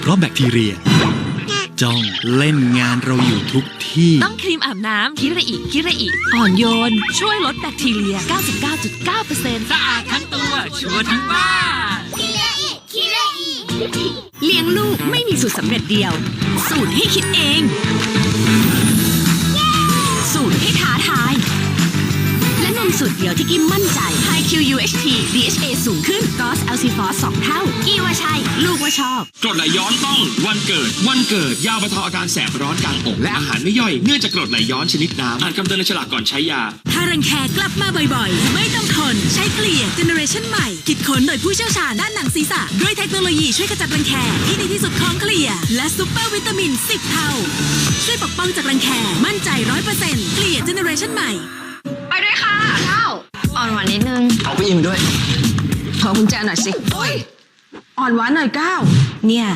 เพราะแบคทีเรีย จ้องเล่นงานเราอยู่ทุกที่ ต้องครีมอาบน้ำคิระอิคิระอิอ่อนโยน ช่วยลดแบคทีเรีย 99.9%สะอาดทั้งตัว ชัวร์ทั้งบ้านเลี้ยงลูกไม่มีสูตรสำเร็จเดียว สูตรให้คิดเอง สูตรให้ท้าทายและนม สูตรเดียวที่กิมมั่นใจ High QUHT DHA สูงขึ้น GOS l c f o s 2เท่า กี้ว่าใช่ ลูกว่าชอบกรดไหลย้อนต้องวันเกิด วันเกิดยาบรรเทาอาการแสบร้อนกลางอกและอาหารไม่ย่อยเนื่องจากกรดไหลย้อนชนิดน้ำอ่านคำเตือนในฉลากก่อนใช้ยา ถ้ารังแคกลับมาบ่อยๆ ไม่ต้องทนใช้เกลี่ยเจเนอเรชันใหม่คิดค้นโดยผู้เชี่ยวชาญด้านหนังศีรษะด้วยเทคโนโลยีช่วยขจัดรังแคที่ดีที่สุดของเกลี่ยและซุปเปอร์วิตามิน 10 เท่า ช่วยปกป้องจากรังแคมั่นใจ100%เกลี่ยเจเนอเรชันใหม่ อ่อนหวานนิดนึง เอาไปอิ่มด้วยขอกุญแจหน่อยสิโอ้ยอ่อนหวานหน่อยก้าวเนี่ย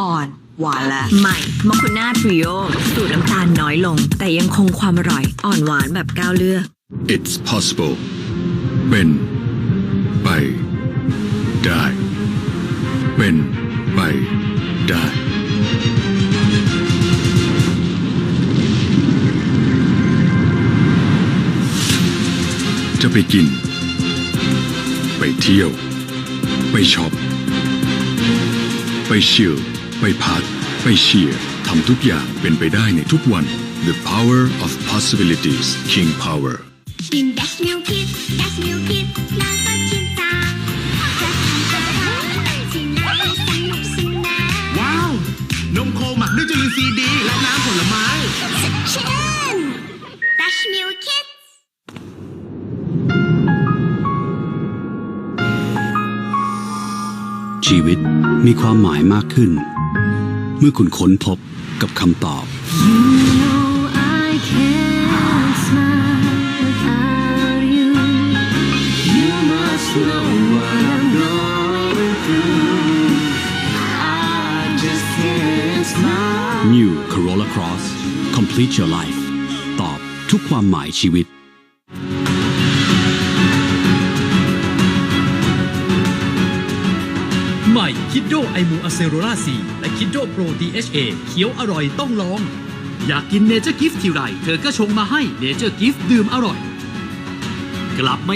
อ่อนหวานละใหม่มอคุน่าทริโอสูตรน้ำตาลน้อยลง แต่ยังคงความอร่อย อ่อนหวานแบบก้าวเลือก It's possible เป็นไปได้ เป็นไปได้จะไปกิน ไปเที่ยว ไปช็อป ไปเชียวไปพักไปเชียร์ทำทุกอย่างเป็นไปได้ในทุกวัน The power of possibilities King Power กินดัชมิลคิดดัชมิลคิดน่าก็ชื่นใจจะทำจะทำที่ไหนสนุกสนานว้าว นมโคหมักด้วยจุลินทรีย์ดีและน้ำผลไม้ ชีวิตมีความหมายมากขึ้น เมื่อคุณค้นพบกับคำตอบ New Corolla Cross Complete Your Life ตอบทุกความหมายชีวิต หม่คิดโดไอมูอะเซโรล่าซีและคิดโดโปรดีเอชเอเขียวอร่อยต้องลอง อยากกินเนเจอร์กิฟต์ทีไรเธอก็ชงมาให้เนเจอร์กิฟต์ดื่มอร่อย กลับมา